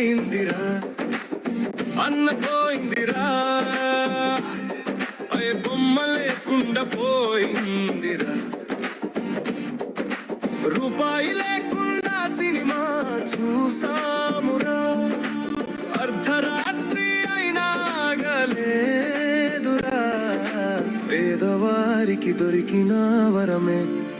పోయిందిరా. అన్న పోయిందిరా. అయ్య బొమ్మ లేకుండా పోయిందిరా. రూపాయి లేకుండా సినిమా చూసామురా. అర్ధరాత్రి అయినా ఆగలేదురా. పేదవారికి దొరికిన వరమే.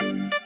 Música